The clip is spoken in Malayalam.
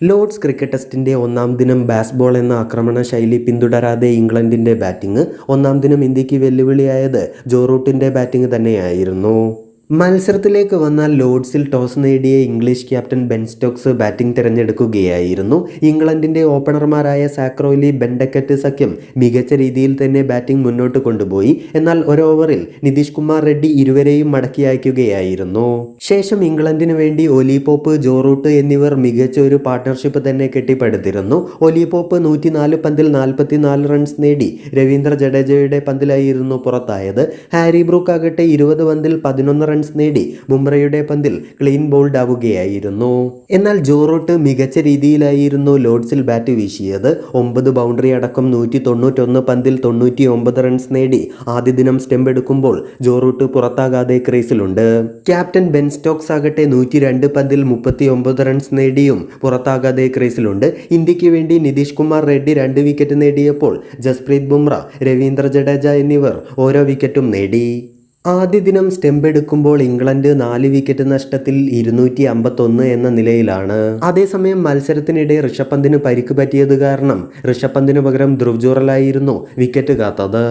ലോർഡ്സ് ക്രിക്കറ്റ് ടെസ്റ്റിന്റെ ഒന്നാം ദിനം ബാസ്ബോൾ എന്ന ആക്രമണ ശൈലി പിന്തുടരാതെ ഇംഗ്ലണ്ടിന്റെ ബാറ്റിംഗ് ഒന്നാം ദിനം ഇന്ത്യയ്ക്ക് വെല്ലുവിളിയായത് ജോറൂട്ടിന്റെ ബാറ്റിംഗ് തന്നെയായിരുന്നു. മത്സരത്തിലേക്ക് വന്ന ലോഡ്സിൽ ടോസ് നേടിയ English captain Ben Stokes batting തിരഞ്ഞെടുക്കുകയായിരുന്നു. ഇംഗ്ലണ്ടിന്റെ ഓപ്പണർമാരായ സാക്രോലി ബെൻഡക്കറ്റ് സഖ്യം മികച്ച രീതിയിൽ തന്നെ ബാറ്റിംഗ് മുന്നോട്ട് കൊണ്ടുപോയി. എന്നാൽ ഒരോവറിൽ നിതീഷ് കുമാർ റെഡ്ഡി ഇരുവരെയും മടക്കി അയക്കുകയായിരുന്നു. ശേഷം ഇംഗ്ലണ്ടിന് വേണ്ടി ഒലിപോപ്പ് ജോറൂട്ട് എന്നിവർ മികച്ച ഒരു പാർട്ട്ണർഷിപ്പ് തന്നെ കെട്ടിപ്പടുത്തിരുന്നു. ഒലിപോപ്പ് നൂറ്റിനാല് പന്തിൽ നാൽപ്പത്തിനാല് റൺസ് നേടി രവീന്ദ്ര ജഡേജയുടെ പന്തിലായിരുന്നു പുറത്തായത്. ഹാരി ബ്രൂക്ക് ആകട്ടെ ഇരുപത് പന്തിൽ പതിനൊന്ന് റൺസ് നേടി ബുംറയുടെ പന്തിൽ ക്ലീൻ ബോൾഡ് ആവുകയായിരുന്നു. എന്നാൽ ജോറോട്ട് മികച്ച രീതിയിലായിരുന്നു ലോഡ്സിൽ ബാറ്റ് വീശിയത്. ഒമ്പത് ബൗണ്ടറി അടക്കം നൂറ്റി തൊണ്ണൂറ്റൊന്ന് പന്തിൽ തൊണ്ണൂറ്റി ഒമ്പത് റൺസ് നേടി ആദ്യ ദിനം സ്റ്റെമ്പ് എടുക്കുമ്പോൾ ജോറോട്ട് പുറത്താകാതെ ക്രീസിലുണ്ട്. ക്യാപ്റ്റൻ ബെൻ സ്റ്റോക്സ് ആകട്ടെ നൂറ്റി രണ്ട് പന്തിൽ മുപ്പത്തി ഒമ്പത് റൺസ് നേടിയും പുറത്താകാതെ ക്രീസിലുണ്ട്. ഇന്ത്യയ്ക്ക് വേണ്ടി നിതീഷ് കുമാർ റെഡ്ഡി രണ്ട് വിക്കറ്റ് നേടിയപ്പോൾ ജസ്പ്രീത് ബുംറ രവീന്ദ്ര ജഡേജ എന്നിവർ ഓരോ വിക്കറ്റും നേടി. ആദ്യ ദിനം സ്റ്റെമ്പ് എടുക്കുമ്പോൾ ഇംഗ്ലണ്ട് നാല് വിക്കറ്റ് നഷ്ടത്തിൽ ഇരുന്നൂറ്റി അമ്പത്തൊന്ന് എന്ന നിലയിലാണ്. അതേസമയം മത്സരത്തിനിടെ ഋഷഭ് പന്തിന് പരിക്ക് പറ്റിയത് കാരണം ഋഷഭ് പന്തിന് പകരം ധ്രുവ് ജുറലായിരുന്നു വിക്കറ്റ് കാത്തത്.